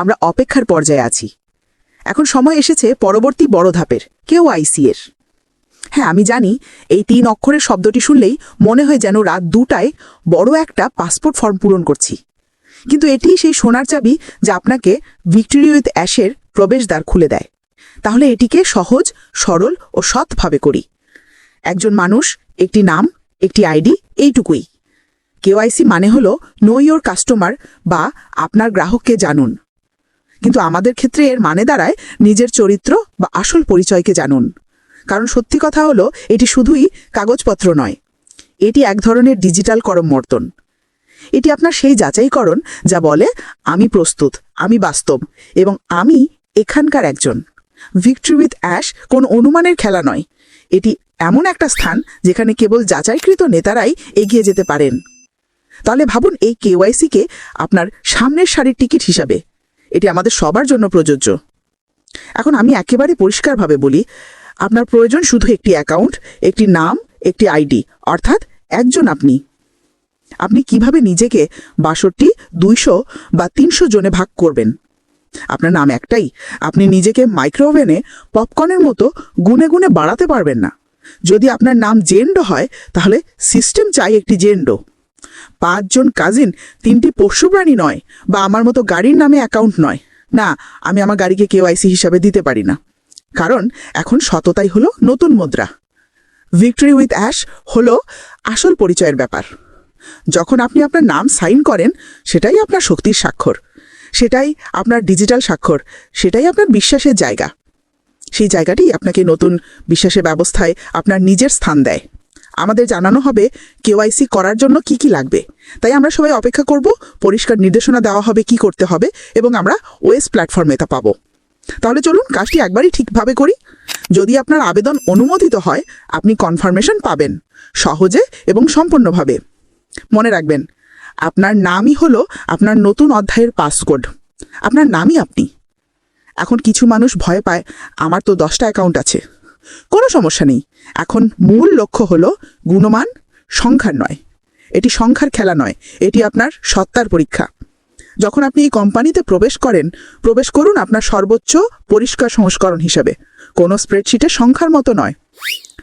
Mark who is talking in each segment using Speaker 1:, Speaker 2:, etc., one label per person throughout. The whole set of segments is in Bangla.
Speaker 1: আমরা অপেক্ষার পর্যায়ে আছি। এখন সময় এসেছে পরবর্তী বড় ধাপের, কেউ আইসি এর হ্যাঁ আমি জানি এই তিন অক্ষরের শব্দটি শুনলেই মনে হয় যেন রাত দুটায় বড় একটা পাসপোর্ট ফর্ম পূরণ করছি। কিন্তু এটি সেই সোনার চাবি যা আপনাকে ভিক্টোরি উইথ অ্যাশের প্রবেশদ্বার খুলে দেয়। তাহলে এটিকে সহজ, সরল ও সৎভাবে করি। একজন মানুষ, একটি নাম, একটি আইডি, এইটুকুই। কেওয়াইসি মানে হলো নো ইয়োর কাস্টমার বা আপনার গ্রাহককে জানুন। কিন্তু আমাদের ক্ষেত্রে এর মানে দাঁড়ায় নিজের চরিত্র বা আসল পরিচয়কে জানুন। কারণ সত্যি কথা হলো, এটি শুধুই কাগজপত্র নয়। এটি এক ধরনের ডিজিটাল করমর্তন। এটি আপনার সেই যাচাইকরণ যা বলে, আমি প্রস্তুত, আমি বাস্তব এবং আমি এখানকার একজন। ভিক্টরি উইথ অ্যাশ কোন অনুমানের খেলা নয়। এটি এমন একটা স্থান যেখানে কেবল যাচাইকৃত নেতারাই এগিয়ে যেতে পারেন। তাহলে ভাবুন এই কেওয়াইসিকে আপনার সামনের সারির টিকিট হিসাবে। এটি আমাদের সবার জন্য প্রযোজ্য। এখন আমি একেবারে পরিষ্কারভাবে বলি, আপনার প্রয়োজন শুধু একটি অ্যাকাউন্ট একটি নাম, একটি আইডি অর্থাৎ একজন আপনি। আপনি কীভাবে নিজেকে বাষট্টি, দুইশো বা তিনশো জনে ভাগ করবেন? আপনার নাম একটাই, আপনি নিজেকে মাইক্রোওভেনে পপকর্নের মতো গুনে গুনে বাড়াতে পারবেন না। যদি আপনার নাম জেন্ডো হয়, তাহলে সিস্টেম চাই একটি জেন্ডো। পাঁচজন কাজিন তিনটি পশু প্রাণী নয় বা আমার মতো গাড়ির নামে অ্যাকাউন্ট নয়। না, আমি আমার গাড়িকে কেওয়াইসি হিসাবে দিতে পারি না। কারণ এখন সততাই হলো নতুন মুদ্রা। ভিক্টরি উইথ অ্যাশ হলো আসল পরিচয়ের ব্যাপার। যখন আপনি আপনার নাম সাইন করেন, সেটাই আপনার শক্তির স্বাক্ষর। সেটাই আপনার ডিজিটাল স্বাক্ষর। সেটাই আপনার বিশ্বাসের জায়গা। সেই জায়গাটি আপনাকে নতুন বিশ্বাসের ব্যবস্থায় আপনার নিজের স্থান দেয়। আমাদের জানানো হবে কেওয়াইসি করার জন্য কি কি লাগবে। তাই আমরা সবাই অপেক্ষা করব, পরিষ্কার নির্দেশনা দেওয়া হবে, কি করতে হবে, এবং আমরা ওয়েস প্ল্যাটফর্মে তা পাবো। তাহলে চলুন কাজটি একবারই ঠিকভাবে করি। যদি আপনার আবেদন অনুমোদিত হয়, আপনি কনফার্মেশন পাবেন, সহজে এবং সম্পূর্ণভাবে। মনে রাখবেন, আপনার নামই হলো আপনার নতুন অধ্যায়ের পাসকোড আপনার নামই আপনি। এখন কিছু মানুষ ভয় পায়, আমার তো দশটা অ্যাকাউন্ট আছে। কোনো সমস্যা নেই। এখন মূল লক্ষ্য হলো গুণমান সংখ্যার নয়। এটি সংখ্যার খেলা নয়, এটি আপনার সত্তার পরীক্ষা। যখন আপনি এই কোম্পানিতে প্রবেশ করেন, প্রবেশ করুন আপনার সর্বোচ্চ পরিষ্কার সংস্করণ হিসেবে। কোনো স্প্রেডশিটে সংখ্যার মতো নয়।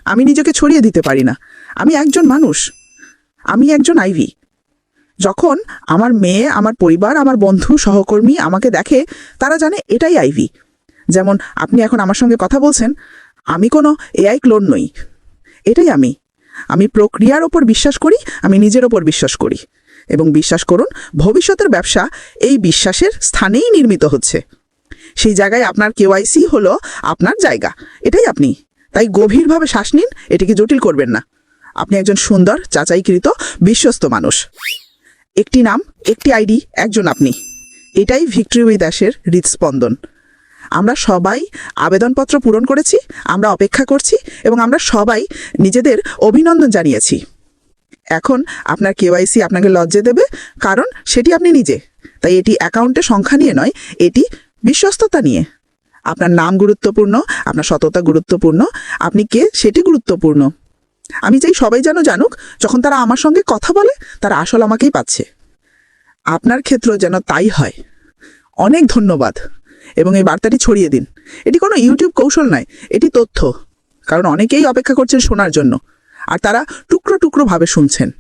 Speaker 1: আমি নিজেকে ছড়িয়ে দিতে পারি না। আমি একজন মানুষ। আমি একজন আইভি। যখন আমার মেয়ে, আমার পরিবার, আমার বন্ধু, সহকর্মী আমাকে দেখে, তারা জানে এটাই আইভি। যেমন আপনি এখন আমার সঙ্গে কথা বলছেন আমি কোনো এআই ক্লোন নই। এটাই আমি। আমি প্রক্রিয়ার ওপর বিশ্বাস করি, আমি নিজের ওপর বিশ্বাস করি। এবং বিশ্বাস করুন, ভবিষ্যতের ব্যবসা এই বিশ্বাসের স্থানেই নির্মিত হচ্ছে। সেই জায়গায় আপনার কেওয়াইসি হলো আপনার জায়গা। এটাই আপনি। তাই গভীরভাবে শ্বাস নিন, এটিকে জটিল করবেন না। আপনি একজন সুন্দর যাচাইকৃত বিশ্বস্ত মানুষ। একটি নাম, একটি আইডি, একজন আপনি। এটাই ভিক্টরি উইথ হৃদস্পন্দন। আমরা সবাই আবেদনপত্র পূরণ করেছি, আমরা অপেক্ষা করছি এবং আমরা সবাই নিজেদের অভিনন্দন জানিয়েছি। এখন আপনার কেওয়াইসি আপনাকে লজ্জে দেবে, কারণ সেটি আপনি নিজে। তাই এটি অ্যাকাউন্টে সংখ্যা নিয়ে নয়, এটি বিশ্বস্ততা নিয়ে। আপনার নাম গুরুত্বপূর্ণ, আপনার সততা গুরুত্বপূর্ণ, আপনি কে সেটি গুরুত্বপূর্ণ। আমি চাই সবাই যেন জানুক, যখন তারা আমার সঙ্গে কথা বলে, তারা আসল আমাকেই পাচ্ছে। আপনার ক্ষেত্র যেন তাই হয়। অনেক ধন্যবাদ। এবং এই বার্তাটি ছড়িয়ে দিন। এটি কোনো ইউটিউব কৌশল নয়, এটি তথ্য। কারণ অনেকেই অপেক্ষা করছেন শোনার জন্য, আর তারা টুকরো টুকরোভাবে শুনছেন।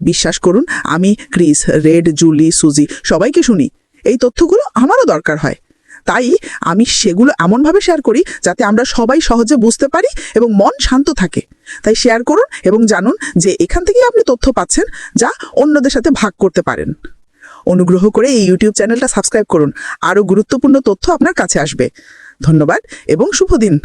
Speaker 1: বিশ্বাস করুন, আমি, ক্রিস, রেড, জুলি, সুজি, সবাইকে শুনি। এই তথ্যগুলো আমারও দরকার হয়। তাই আমি সেগুলো এমনভাবে শেয়ার করি যাতে আমরা সবাই সহজে বুঝতে পারি এবং মন শান্ত থাকে। তাই শেয়ার করুন এবং জানুন যে এখান থেকেই আপনি তথ্য পাচ্ছেন যা অন্যদের সাথে ভাগ করতে পারেন। অনুগ্রহ করে এই ইউটিউব চ্যানেলটা সাবস্ক্রাইব করুন। আরও গুরুত্বপূর্ণ তথ্য আপনার কাছে আসবে। ধন্যবাদ এবং শুভ দিন।